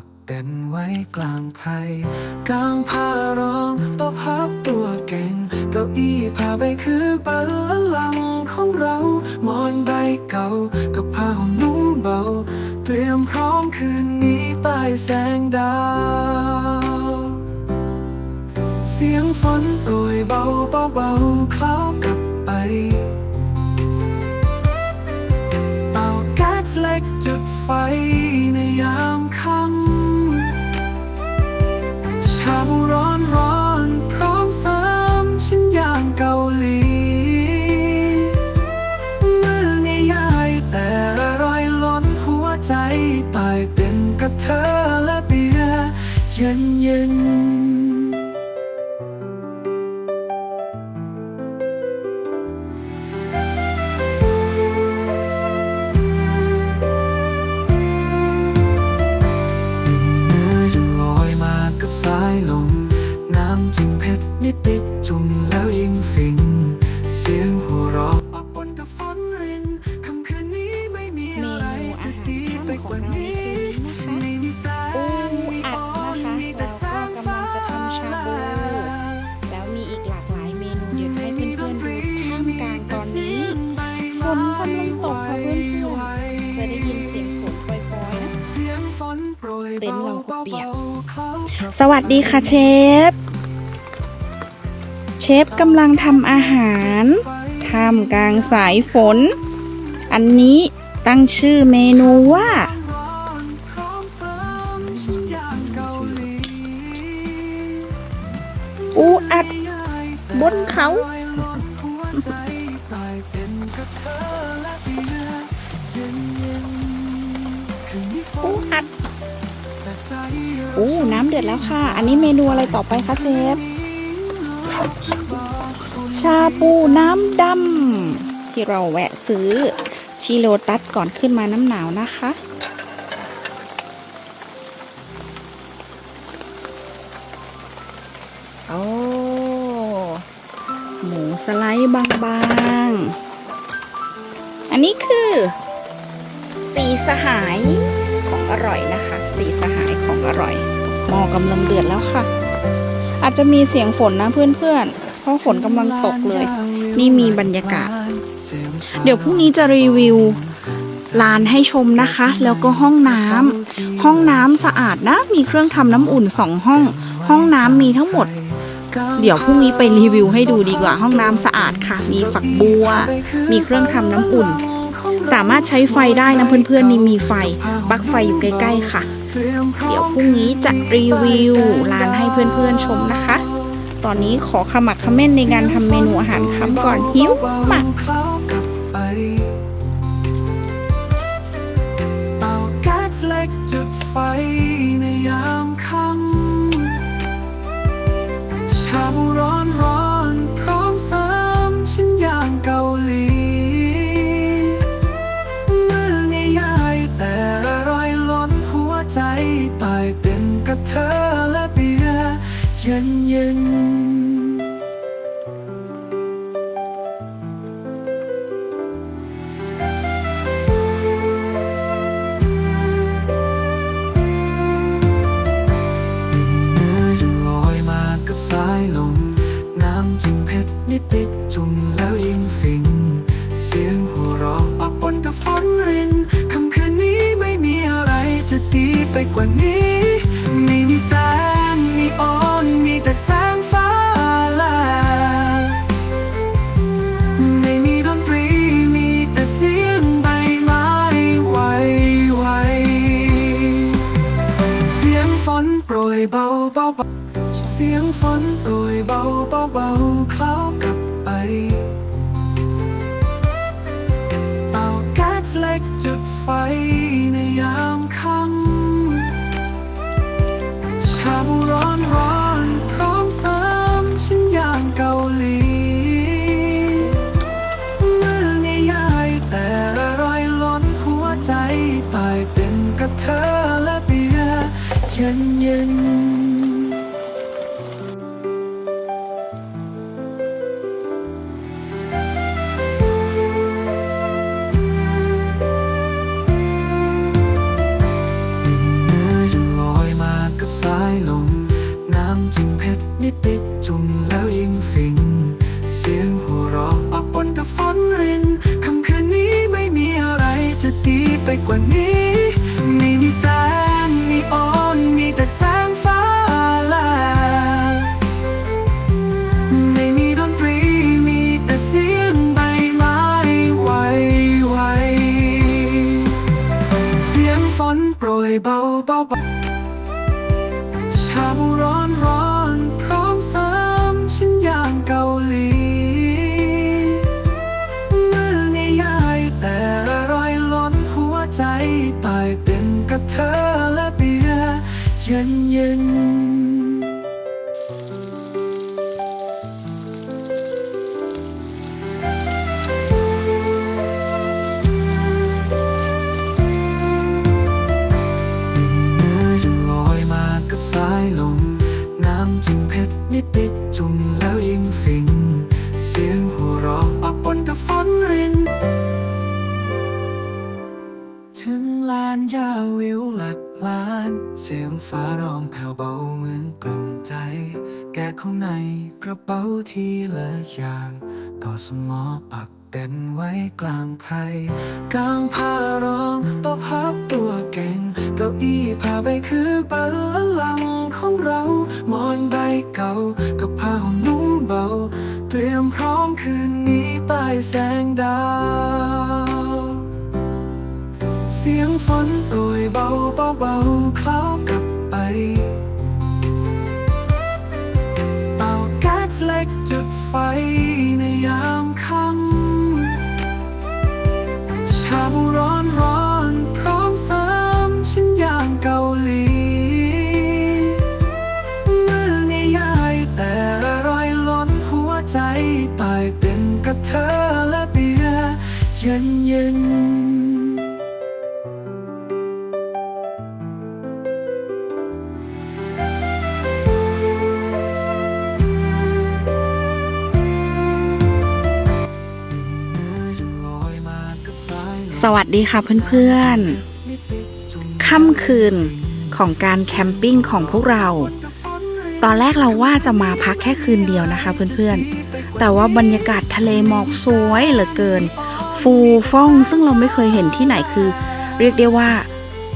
ักเต็นไว้กลางไพรกลางผ้ารองโต๊ะพับตัวเก่ง เก้าอี้ผ้าใบคือบัลลังก์ของเราหมอนใบเก่ากับผ้าห่มนุ่มเบา เตรียมพร้อมคืนนี้ใต้แสงดาว เสียงฝนโปรยเบาเบาเบาคล้ากลับไปเป่าแก๊สเล็กจุดไฟในยาม ร์เสวัสดีค่ะเชฟ เชฟกำลังทำอาหารท่ามกลางสายฝน อันนี้ตั้งชื่อเมนูว่า ปูอัดบนเขา โอ้น้ำเดือดแล้วค่ะ อันนี้เมนูอะไรต่อไปคะเชฟ ชาปูน้ำดำที่เราแวะซื้อที่โลตัสก่อนขึ้นมาน้ำหนาวนะคะโอ้หมูสไลด์บางๆ อันนี้คือ สีสหายของอร่อยนะคะ สีสหายของอร่อยหม้อกำลังเดือดแล้วค่ะ อาจจะมีเสียงฝนนะเพื่อนๆ เพราะฝนกำลังตกเลย นี่มีบรรยากาศ เดี๋ยวพรุ่งนี้จะรีวิวลานให้ชมนะคะ แล้วก็ห้องน้ำห้องน้ำสะอาดนะ มีเครื่องทำน้ำอุ่นสองห้อง ห้องน้ำมีทั้งหมด เดี๋ยวพรุ่งนี้ไปรีวิวให้ดูดีกว่าห้องน้ำสะอาดค่ะ มีฝักบัว มีเครื่องทำน้ำอุ่น สามารถใช้ไฟได้นะเพื่อนๆนี่มีไฟปลั๊กไฟอยู่ใกล้ ๆ ค่ะ เดี๋ยวพรุ่งนี้จะรีวิวร้านให้เพื่อนๆชมนะคะ ตอนนี้ขอขมักขม้นในการทำเมนูอาหารค่ำก่อนหิวมากเป่าก๊สเล็กจุดไฟในยาม สียงฝนโปรยเบาเบาเบาคล้ากลับไปเป่าแก๊สเล็กจุดไฟในยาม ชาบูร้อนร้อนพร้อมเสริมชิ้นย่างเกาหลีมือง่ายๆแต่อร่อยล้นหัวใจตายเต็มกับเธอและเบียร์เย็นเย็น น้ำจิ้มเผ็ดนิดติดจุ่มแล้วยิ่งฟิน เสียงหัวเราะปะปนกับฝนริน ถึงลานหญ้าวิวหลักล้าน เสียงฟ้าร้องแผ่วเบาเหมือนกล่อมใจ แกะข้างในกระเป๋าทีละอย่าง ต่อสมอปัก เต็นไว้กลางไพรกลางผ้ารองโต๊ะพับตัวเก่ง เก้าอี้ผ้าใบคือบัลลังก์ของเราหมอนใบเก่ากับผ้าห่มนุ่มเบา เตรียมพร้อมคืนนี้ใต้แสงดาว เสียงฝนโปรยเบาเบาเบาคล้ากับไปเป่าแก๊สเล็กจุดไฟ กับเธอและเบียร์เย็นเย็นสวัสดีค่ะเพื่อนๆ ค่ำคืนของการแคมปิ้งของพวกเรา ตอนแรกเราว่าจะมาพักแค่คืนเดียวนะคะเพื่อนๆ แต่ว่าบรรยากาศทะเลหมอกสวยเหลือเกิน ฟูฟ่องซึ่งเราไม่เคยเห็นที่ไหนคือ เรียกได้ว่า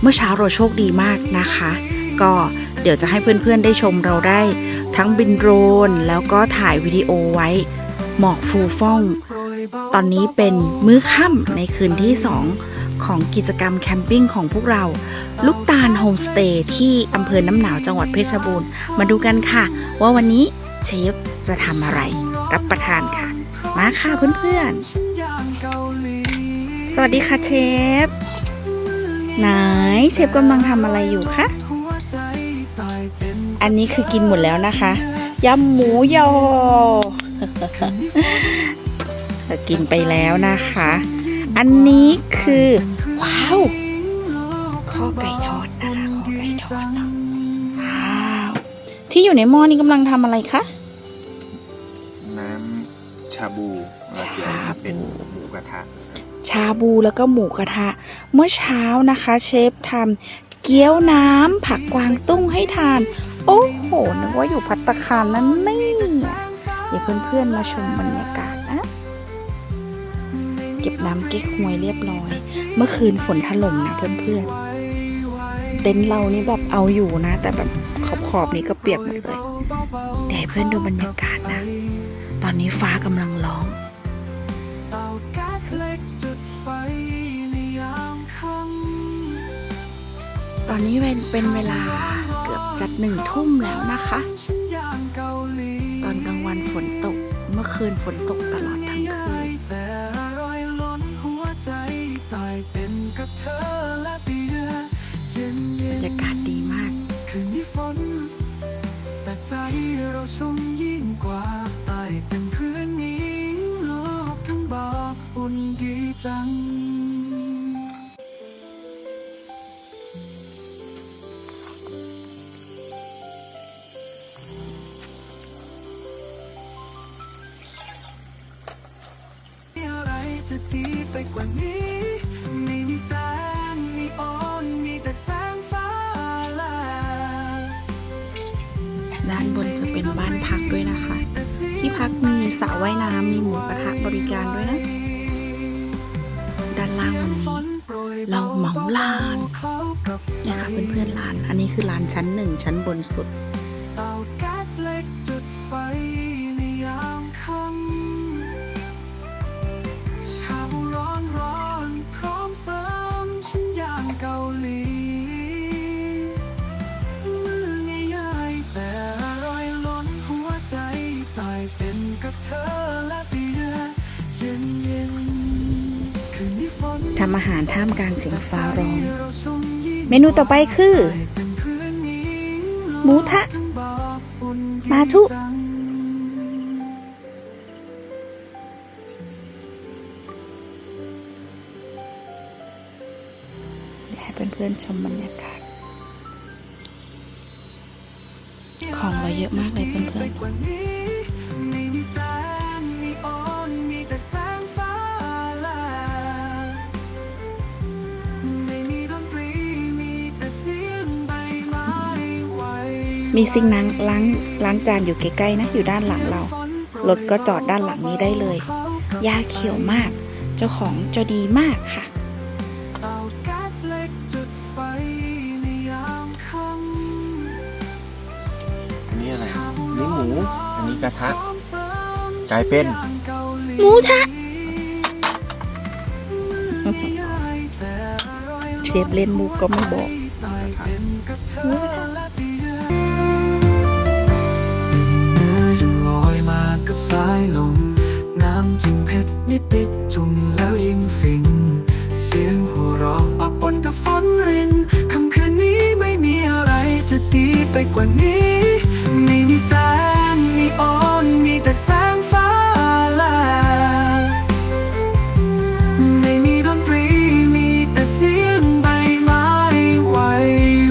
เมื่อเช้าเราโชคดีมากนะคะ ก็เดี๋ยวจะให้เพื่อนๆได้ชมเราได้ ทั้งบินโดรนแล้วก็ถ่ายวิดีโอไว้ หมอกฟูฟ่อง ตอนนี้เป็นมื้อค่ำในคืนที่2ของกิจกรรมแคมปิ้งของพวกเรา ลูกตาลโฮมสเตย์ที่อำเภอน้ำหนาวจังหวัดเพชรบูรณ์ มาดูกันค่ะ ว่าวันนี้เชฟจะทำอะไร รับประทานค่ะ มาค่ะเพื่อนๆ สวัสดีค่ะเชฟ ไหนเชฟกำลังทำอะไรอยู่คะ อันนี้คือกินหมดแล้วนะคะยำหมูยอกินไปแล้วนะคะ อันนี้คือ ว้าวข้อไก่ทอดนะคะข้อไก่ทอดเนาะว้าว ที่อยู่ในหม้อนี้กำลังทำอะไรคะาบูแล้วเดี๋ยวชาบูเป็นหมูกระทะ ชาบูแล้วก็หมูกระทะ เมื่อเช้านะคะเชฟทำเกี๊ยวน้ำผักกวางตุ้งให้ทาน โอ้โหนึกว่าอยู่พัตตาคารนั้นนี่เดี๋ยวเพื่อนๆมาชมบรรยากาศนะเก็บน้ำเก๊กฮวยเรียบร้อย เมื่อคืนฝนถล่มนะเพื่อนๆ เต็นท์เรานี่แบบเอาอยู่นะ แต่แบบขอบๆนี้ก็เปียกหมดเลยเดี๋ยวให้เพื่อนดูบรรยากาศนะต อนนี้ฟ้ากำลังร้องเตาแก๊สเล็กจุดไฟในยามค่ำตอนนี้เป็นเป็นเวลาเกือบจัดหนึ่งทุ่มแล้วนะคะ ตอนกลางวันฝนตก เมื่อคืนฝนตกตลอดทั้งคืนบรรยากาศดีมากคืนนี้ฝน ใจเราชุ่มยิ่งกว่าใต้เต็มพื้นนี้โลกทั้งบอกอุ่นดีจัง มีอะไรจะดีไปกว่านี้ ว่ายน้ำมีหมูกระทะบริการด้วยนะ ด้านล่างวันนี้เราเหมาลานเนี่ยค่ะเพื่อนๆลาน อันนี้คือลานชั้นหนึ่งชั้นบนสุดาหารท่ามกลางเสียงฟ้าร้อง เมนูต่อไปคือ หมูทะ มาทุเดี๋ยวให้เพื่อนๆชมบรรยากาศ ของเราเยอะมากเลยเพื่อนๆ มีซิงค์ล้างล้างล้างจานอยู่ใกล้ๆนะอยู่ด้านหลังเรา รถก็จอดด้านหลังนี้ได้เลยหญ้าเขียวมาก เจ้าของเจะดีมากค่ะเตาแก๊สเล็กจุดไฟในยามค่อันนี้อะไรอันนี้หมู อันนี้กระทะำกลายเป็นหมูทะเชฟเล่นมุกก็ไม่บอก ไปกว่านี้ ไม่มีแสงมีออนมีแต่แสงฟ้าลาไม่มีดนตรีมีแต่เสียงใบไม้ไหว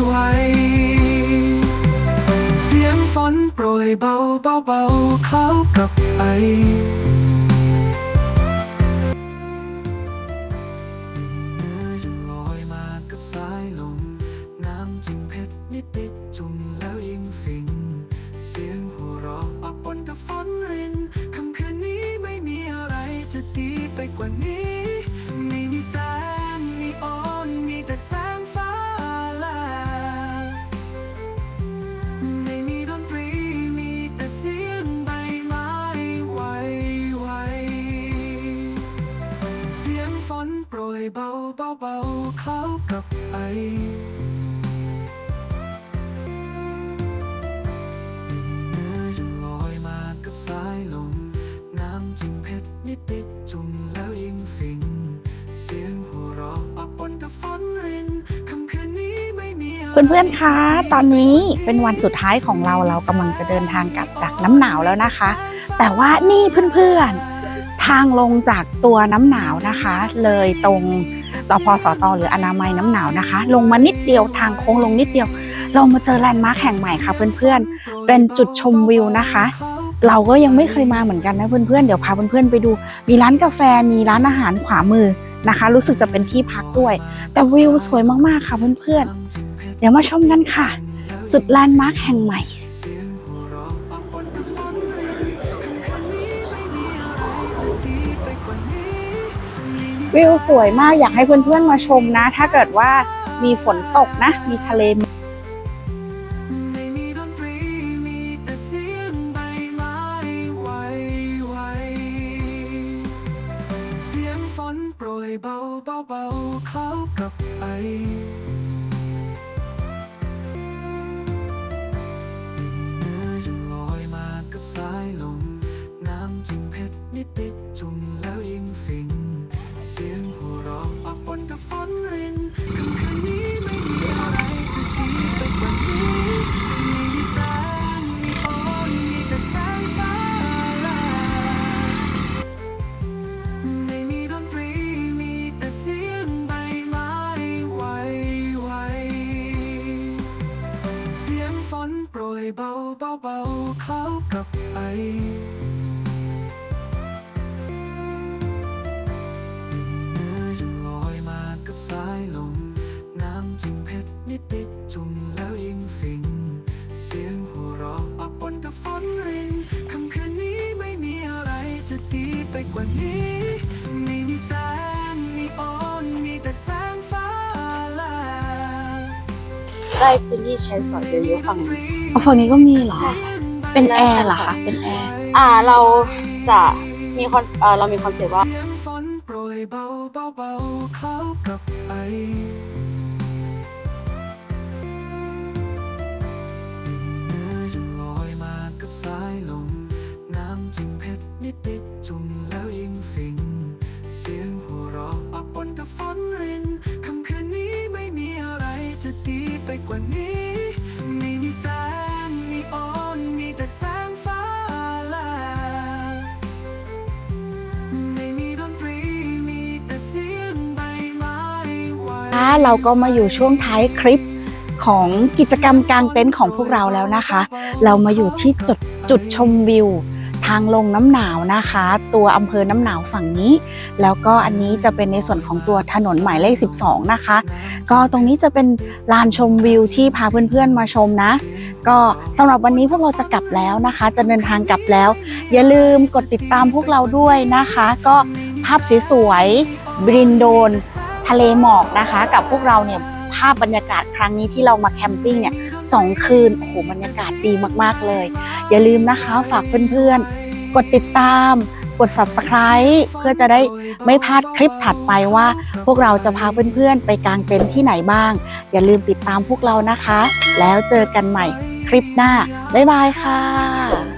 ไหวเสียงฝนโปรยเบาเบาเบาเข้ากับไอ ว่านี้ ไม่มีแสงมีออนมีแต่แสงฟ้าแลไม่มีดนตรีมีแต่เสียงใบไม้ไหวไหวเสียงฝนโปรยเบาเบาเบาเข้ากับไอ เพื่อนๆ คะ ตอนนี้เป็นวันสุดท้ายของเรา เรากำลังจะเดินทางกลับจากน้ำหนาวแล้วนะคะ แต่ว่านี่เพื่อนๆ ทางลงจากตัวน้ำหนาวนะคะ เลยตรงตพสตหรืออนามัยน้ำหนาวนะคะ ลงมานิดเดียวทางโค้งลงนิดเดียว เรามาเจอแลนด์มาร์คแห่งใหม่ค่ะเพื่อนๆ เป็นจุดชมวิวนะคะ เราก็ยังไม่เคยมาเหมือนกันนะเพื่อนๆ เดี๋ยวพาเพื่อนๆไปดู มีร้านกาแฟ มีร้านอาหารขวามือนะคะ รู้สึกจะเป็นที่พักด้วย แต่วิวสวยมากๆค่ะเพื่อนๆ เดี๋ยวมาชมกันค่ะ จุดแลนด์มาร์คแห่งใหม่ วิวสวยมากอยากให้เพื่อนๆมาชมนะ ถ้าเกิดว่ามีฝนตกนะ มีทะเลไม่มีดนตรีมีแต่เสียงใบไม้ไหวไหวเสียงฝนโปรยเบาเบาเบาเข้ากับไอ สายลม น้ำจึงเผ็ดนิดติดจุ่มแล้วยิ่งฟิน เสียงหัวเราะปะปนกับฝนรินคำคืนนี้ เบาเบาเบาเข้ากับไอ ได้พื้นที่ใช้สอยเยอะๆฝั่งนี้อ๋อฝั่งนี้ก็มีเหรอ เป็นแอร์เหรอคะ เป็นแอร์ อ่าเราจะมีคอนเอ่อเรามีคอนเซ็ปต์ว่า กว่านี้ ไม่มีแสงนีออนมีแต่แสงฟ้าลบไม่มีดนตรีมีแต่เสียงใบไม้ไหวค่ะเราก็มาอยู่ช่วงท้ายคลิปของกิจกรรมกลางเต็นท์ของพวกเราแล้วนะคะ เรามาอยู่ที่จุดจุดชมวิวทางลงน้ำหนาวนะคะ ตัวอำเภอน้ำหนาวฝั่งนี้ แล้วก็อันนี้จะเป็นในส่วนของตัวถนนหมายเลข 12 นะคะ ก็ตรงนี้จะเป็นลานชมวิวที่พาเพื่อนๆมาชมนะ ก็สำหรับวันนี้พวกเราจะกลับแล้วนะคะ จะเดินทางกลับแล้ว อย่าลืมกดติดตามพวกเราด้วยนะคะ ก็ภาพสวยๆบรินโดน ทะเลหมอกนะคะ กับพวกเราเนี่ยภาพบรรยากาศครั้งนี้ที่เรามาแคมปิ้งเนี่ยสองคืนโอ้โหบรรยากาศดีมากๆเลย อย่าลืมนะคะฝากเพื่อนๆ กดติดตาม กด subscribe เพื่อจะได้ไม่พลาดคลิปถัดไปว่า พวกเราจะพาเพื่อนๆ ไปกางเต็นท์ที่ไหนบ้าง อย่าลืมติดตามพวกเรานะคะ แล้วเจอกันใหม่คลิปหน้า บ๊ายบายค่ะ